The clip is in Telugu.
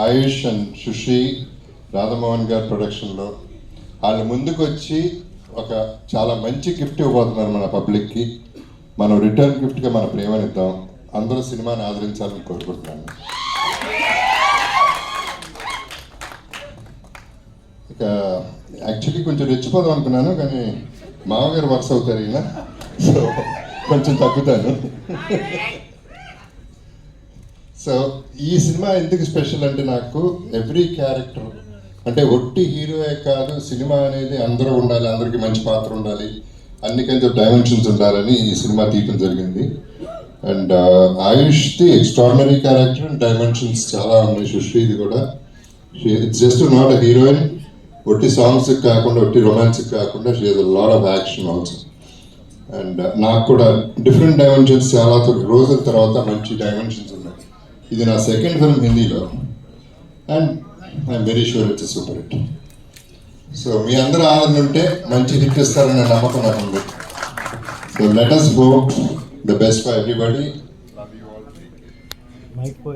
ఆయుష్ అండ్ సుషి రాధమోహన్ గారి ప్రొడక్షన్లో వాళ్ళు ముందుకొచ్చి ఒక చాలా మంచి గిఫ్ట్ ఇవ్వబోతున్నారు మన పబ్లిక్కి. మనం రిటర్న్ గిఫ్ట్గా మన ప్రేమని ఇద్దాం. అందరూ సినిమాని ఆదరించాలని కోరుకుంటున్నాను. ఇక యాక్చువల్లీ కొంచెం రెచ్చిపోదాం అనుకున్నాను కానీ మామగారు వర్క్స్ అవుతారు ఈయన. సో కొంచెం తగ్గుతాను. సో ఈ సినిమా ఎందుకు స్పెషల్ అంటే నాకు ఎవ్రీ క్యారెక్టర్ అంటే ఒట్టి హీరోయే కాదు సినిమా అనేది అందరూ ఉండాలి అందరికీ మంచి పాత్ర ఉండాలి అన్ని కొంచెం డైమెన్షన్స్ ఉండాలని ఈ సినిమా తీయటం జరిగింది. అండ్ ఆయుష్ది ఎక్స్ట్రాడినరీ క్యారెక్టర్ అండ్ డైమెన్షన్స్ చాలా ఉన్నాయి సుశ్రీది కూడా. It's just not a heroine ఒట్టి సాంగ్స్ కాకుండా ఒట్టి రొమాన్స్ కాకుండా she has lot of action also and నాకు కూడా డిఫరెంట్ డైమెన్షన్స్ చాలా రోజుల తర్వాత మంచి డైమెన్షన్స్ ఉన్నాయి. ఇది నా సెకండ్ ఫిల్మ్ హిందీలో. And I'm very sure it's super hit so మీ అందరూ ఆదరణ ఉంటే మంచి హిట్ ఇస్తారనే నమ్మకం నాకు ఉంది. So let us hope the best for everybody